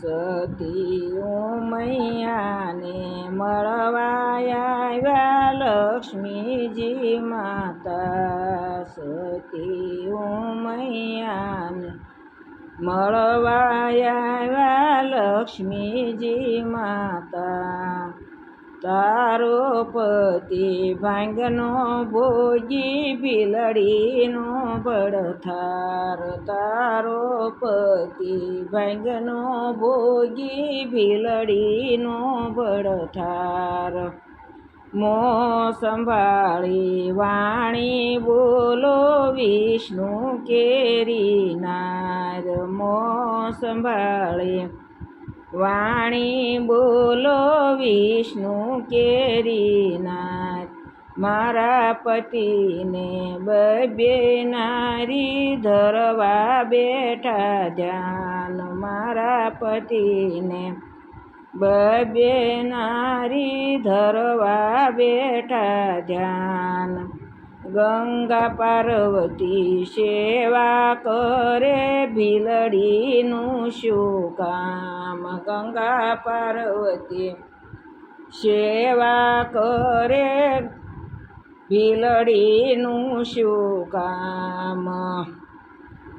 સતી ઉમૈયાને મળવા આવ્યા લક્ષ્મીજી માતા. સતી ઉમૈયાને મળવા આવ્યા લક્ષ્મીજી માતા. તારો પતિ ભાંગનો ભોગી બિલડીનો બળથાર. તારો પતિ ભાંગનો ભોગી બિલડીનો બળથાર. મો સંભાળી વાણી બોલો વિષ્ણુ કેરી નાર મો સંભાળી વાણી બોલો વિષ્ણુ કેરીનાથ. મારા પતિને બબે નારી ધરવા બેઠા ધ્યાન. મારા પતિને બબે નારી ધરવા બેઠા ધ્યાન. ગંગા પાર્વતી સેવા કરે ભીલડીનું શું કામ? ગંગા પાર્વતી સેવા કરે ભીલડીનું શું કામ?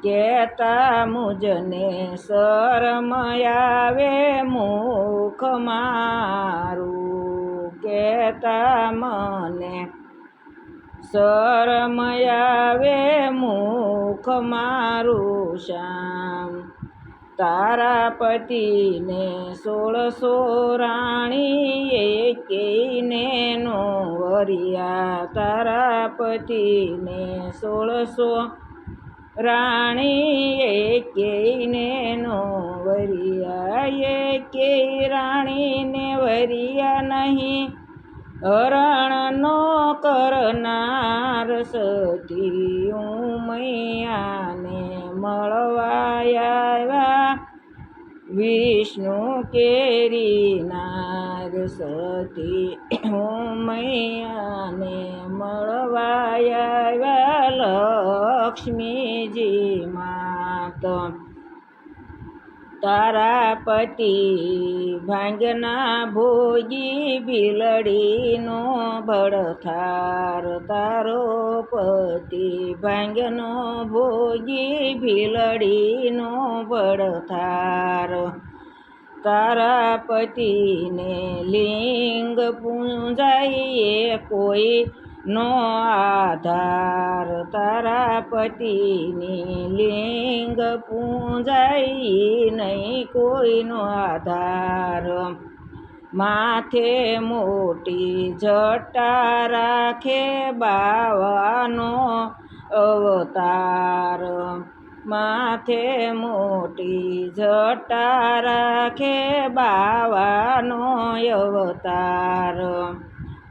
કેતા મુજને શરમ આવે મુખ મારું. કેતા મને શરમ આવે મુખ મારું શ્યામ. તારા પતિને સોળસો રાણી એકેને નો વરિયા તારા પતિને સોળસો રાણી એકેને નો વરિયા એકે રાણીને વરિયા નહીં. હરણનો કરનાર સતી મૈયાને મળવાયા વિષ્ણુ કેરી નાર સતી ઉમૈયાને મળવાયા લક્ષ્મીજી માત તારા પતિ ભાંગના ભોગી ભીલડીનો ભડથાર તારો પતિ ભાંગનો ભોગી ભીલડીનો ભડથાર તારા પતિને લિંગ પૂંજાઈએ કોઈ નો આધાર તારા પતિની લિંગ પૂંજાઈ નહીં, કોઈનો આધાર. માથે મોટી જટા રાખે બાવાનો અવતાર. માથે મોટી જટા રાખે બાવાનો અવતાર.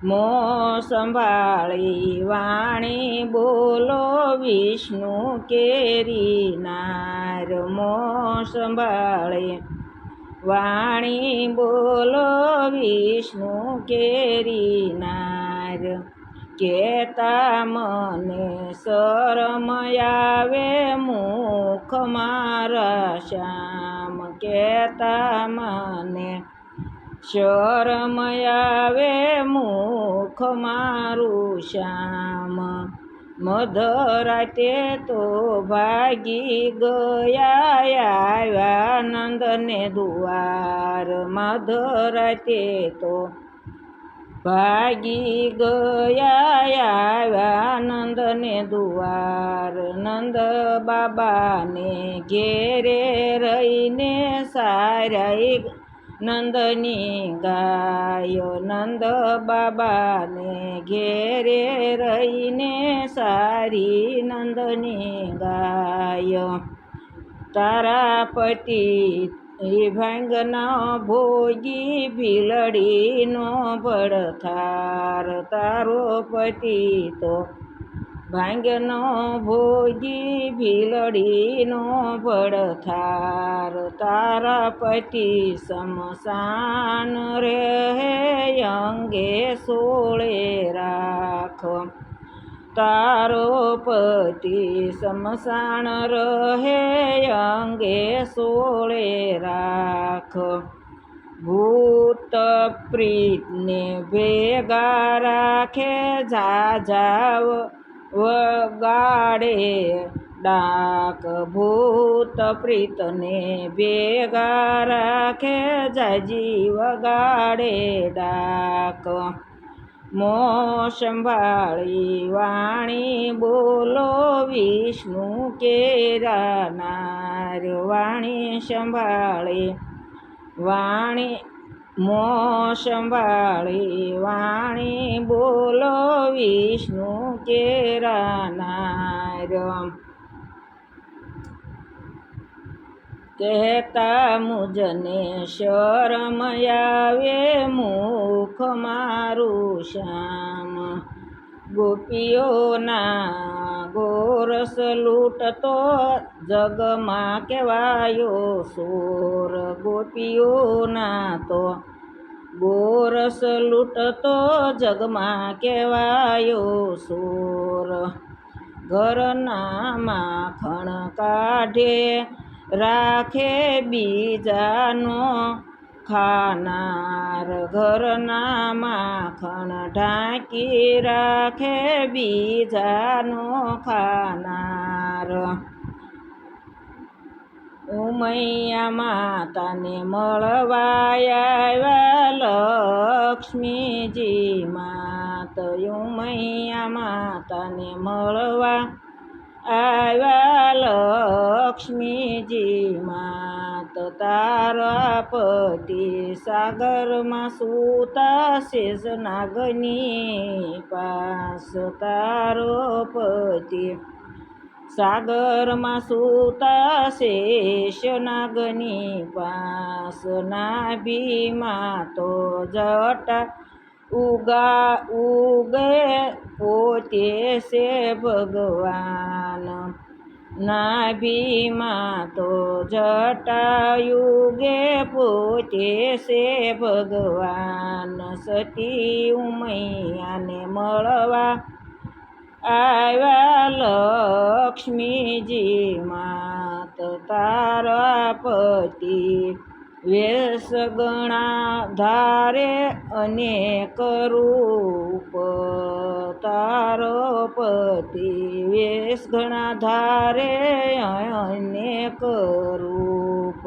મો સંભાળી વાણી બોલો વિષ્ણુ કેરી નાર મો સંભાળી વાણી બોલો વિષ્ણુ કેરી નાર કેતા મને શરમ આવે મુખ મારા શ્યામ. કેતા મને શરમ આવે મુખ મારું શ્યામ. મધરાતે તો ભાગી ગયા આવ્યા નંદને દુવાર. મધરાતે તો ભાગી ગયા આવ્યા નંદને દુવાર. નંદ બાબાને ઘેરે રહીને સારાઈ નંદની ગાયો નંદ બાબાને ઘેરે રહીને સારી નંદની ગાયો. તારા પતિ ભાંગના ભોગી ભીલડીનો પડથાર તારો પતિ તો ભાંગનો ભોગી ભીલડીનો પડથાર તારા પતિ સમસાન રહે અંગે સોળે રાખ. તારો પતિ સમસાન રહે અંગે સોળે રાખ. ભૂત પ્રીતને ભેગા રાખે જાજાવ વગાડે, ડાક ભૂત પ્રીતને ભેગા રાખે જાજી વગાડે, ડાક મો સંભાળી વાણી બોલો, વિષ્ણુ કેરા નાર વાણી સંભાળી, વાણી મો સંભાળી વાણી બોલો વિષ્ણુ કેરાના કહેતા મુજને શરમ આવે મુખ મારું શ્યામ. ગોપીઓના ગોરસ લૂંટતો જગમાં કહેવાયો સોર ગોપીઓના તો ગોરસ લૂંટતો જગમાં કહેવાયો સોર. ઘરના માખણ કાઢે રાખે બીજાનો ખાનાર ઘરના માખણ ઢાંકી રાખે બીજાનો ખાનાર. ઉમૈયા માતાને મળવાયા લક્ષ્મીજી માત ઉમૈયા માતાને મળવા આવ્યા લક્ષ્મીજી માત તારા પતિ સાગરમાં સૂતા શેષ નાગની પાસ તારો પતિ સાગરમાં સૂતા શેષ નાગની પાસ નાભીમાં તો જટા ઉગા ઉગે પોતે છે ભગવાન નાભીમાં તો જટાયુગે પોતે છે ભગવાન સતી ઉમૈયાને મળવા. આવ્યા લક્ષ્મીજી માત તારા પતિ વેશ ગણા ધારે અનેક કરૂપ તારો પતિ વેશ ગણા ધારે અનેક કરૂપ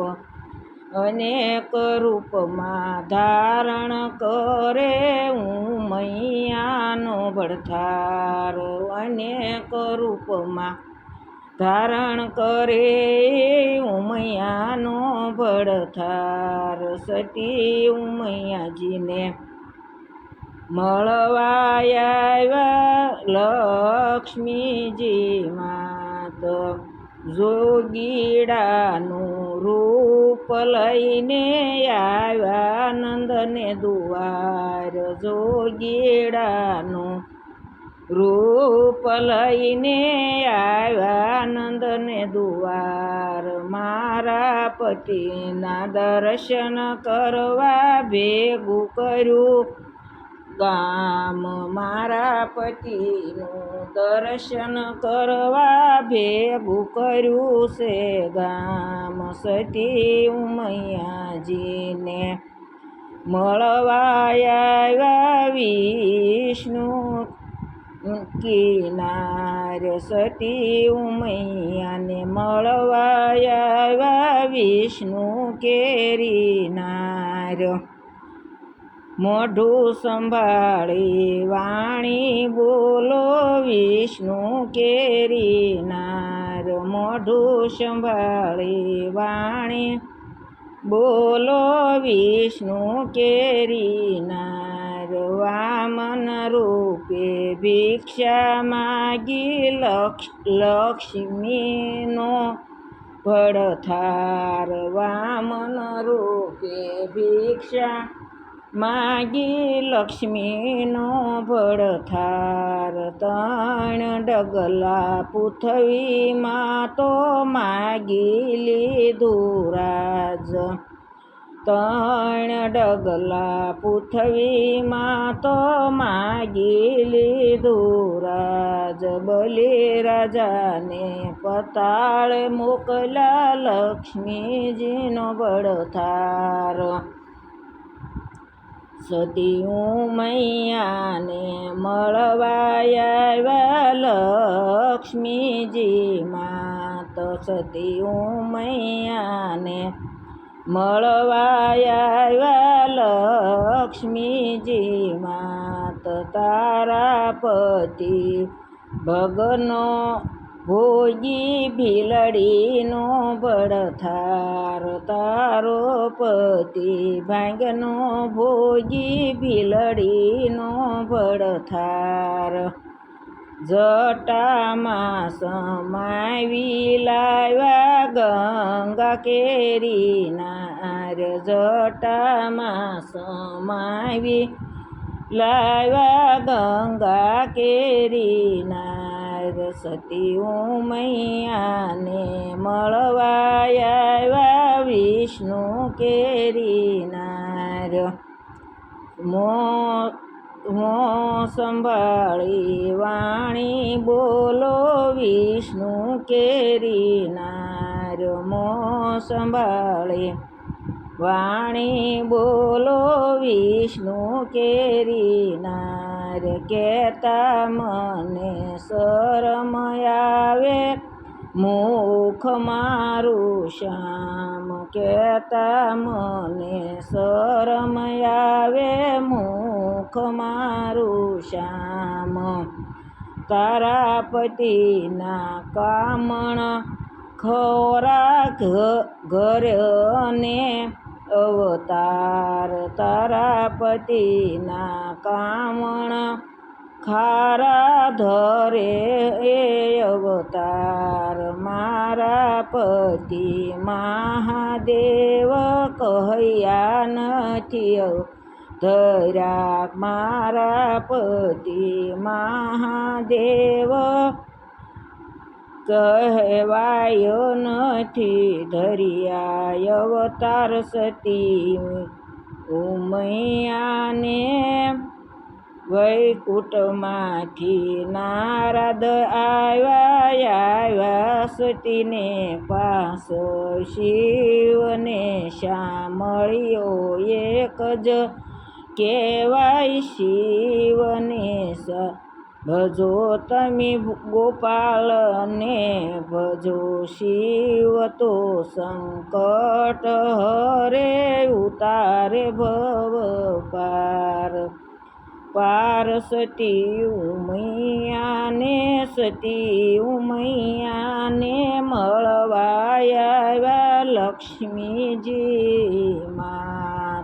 અનેક રૂપમાં ધારણ કરે હું મૈયાનો ભડથાર અનેક રૂપમાં ધારણ કરે ઉમૈયાનો ભડથાર સતી ઉમૈયાજીને. મળવાયા લક્ષ્મીજી માત જોગીડાનું રૂપ લઈને આવ્યા નંદને દુવાર. જોગીડાનું રૂપ લઈને આવ્યા નંદને દુવાર. મારા પતિના દર્શન કરવા ભેગું કર્યું. ગામ મારા પતિનું દર્શન કરવા ભેગું કર્યું છે. ગામ સતી ઉમૈયાજીને મળવાયા વિષ્ણુ કિનાર સતી ઉમૈયાને મળવાયા વિષ્ણુ કેરીનાર મોઢું સંભાળી વાણી બોલો વિષ્ણુ કેરીનાર મોઢું સંભાળી વાણી બોલો વિષ્ણુ કેરીનાર वामन रूपे भिक्षा मागी लक्ष लक्ष्मीनो। भडथार वामन रूपे भिक्षा मागी लक्ष्मीनो। भडथार तण डगला पुथवी मातो मागिली दुराज। ત્રણ ડગલા પૃથ્વીમાં તો માગી લીધું રાજ. બલિ રાજાને પતાળ મોકલા લક્ષ્મીજીનો બળથાર સતીયું મૈયાને મળવા લક્ષ્મીજી માત સતીયું મૈયાને મળવા આવ્યા લક્ષ્મીજી માત તારા પતિ. ભગનો ભોગી ભીલડીનો બળથાર તારો પતિ. ભાંગનો ભોગી ભીલડીનો બળથાર જટામાં સમાવી લાવ્યા ગંગા કેરી નાર જટામાં સમાવી લાવ્યા ગંગા કેરી નાર સતી ઉમૈયાને મળવા વિષ્ણુ કેરી નાર મો મો સંભાળી વાણી બોલો વિષ્ણુ કેરી નાર મો સંભાળી વાણી બોલો વિષ્ણુ કેરી નાર કહેતા મને શરમ આવે મુખ મારું શ્યામ કહેતા મને શરમ આવે, મુખ મારું શ્યામ. તારા પતિના કામણ ખોરા ઘર અને અવતાર. તારા પતિના કામણ ખારા ધરે એ અવતાર. પતિ મહાદેવ કહ્યા નથી ધર્યા મારા પતિ મહાદેવ કહેવાયો નથી ધરિયા અવતાર સતી ઉમૈયાને વૈકુટમાંથી નારદ આવ્યા આવ્યા સતીને પાસ શિવને શ્યામળ્યો એક જ કહેવાય, શિવને ભજો તમે ગોપાલને ભજો, શિવ તો સંકટ હરે ઉતારે ભવ પાર. પાર સતી ઉમૈયાને સતી ઉમૈયાને મળવા આવ્યા લક્ષ્મીજી મા